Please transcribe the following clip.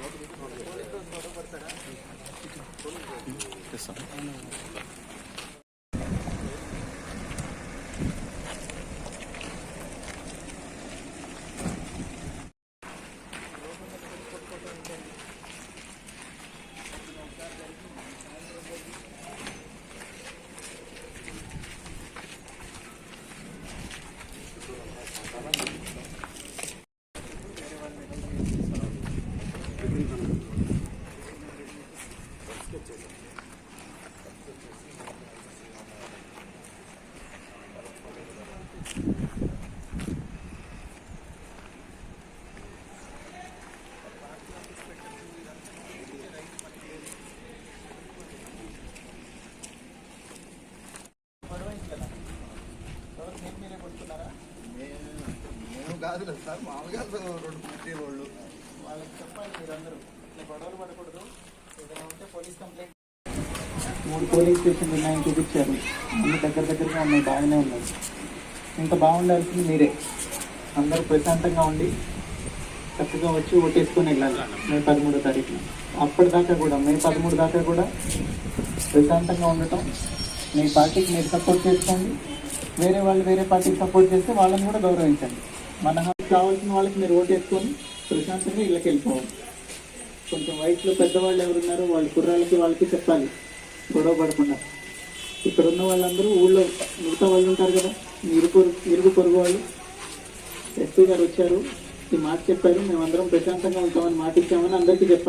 మేము కాదులే సార్ మామూలుగా రెండు కుట్టే వాళ్ళు. వాళ్ళకి చెప్పాలి మీరందరూ. ఇట్లా గొడవలు పడకూడదు. మూడు పోలీస్ స్టేషన్లు ఉన్నాయని చూపించారు. అన్ని దగ్గర దగ్గరగా ఉన్నాయి బాగానే ఉన్నాయి. ఇంత బాగుండాల్సింది మీరే. అందరూ ప్రశాంతంగా ఉండి చక్కగా వచ్చి ఓటేసుకొని వెళ్ళాలి. మే పదమూడో తారీఖున. అప్పటిదాకా కూడా మే పదమూడు దాకా కూడా ప్రశాంతంగా ఉండటం. మీ పార్టీకి మీరు సపోర్ట్ చేసుకోండి. వేరే వాళ్ళు వేరే పార్టీకి సపోర్ట్ చేస్తే వాళ్ళని కూడా గౌరవించండి. మన కావాల్సిన వాళ్ళకి మీరు ఓటేసుకొని ప్రశాంతంగా ఇళ్ళకి వెళ్ళిపోవాలి కొంచెం వయసులో పెద్దవాళ్ళు ఎవరున్నారో వాళ్ళ కుర్రాలకి వాళ్ళకి చెప్పాలి. గొడవ పడకుండా. ఇక్కడ ఉన్న వాళ్ళందరూ ఊళ్ళో మిగతా వాళ్ళు ఉంటారు కదా మీ ఇరుగు ఇరుగు పొరుగు వాళ్ళు. ఎస్పీ గారు వచ్చారు ఈ మాట చెప్పారు మేమందరం ప్రశాంతంగా ఉంటామని మాట ఇచ్చామని అందరికీ చెప్పాలి.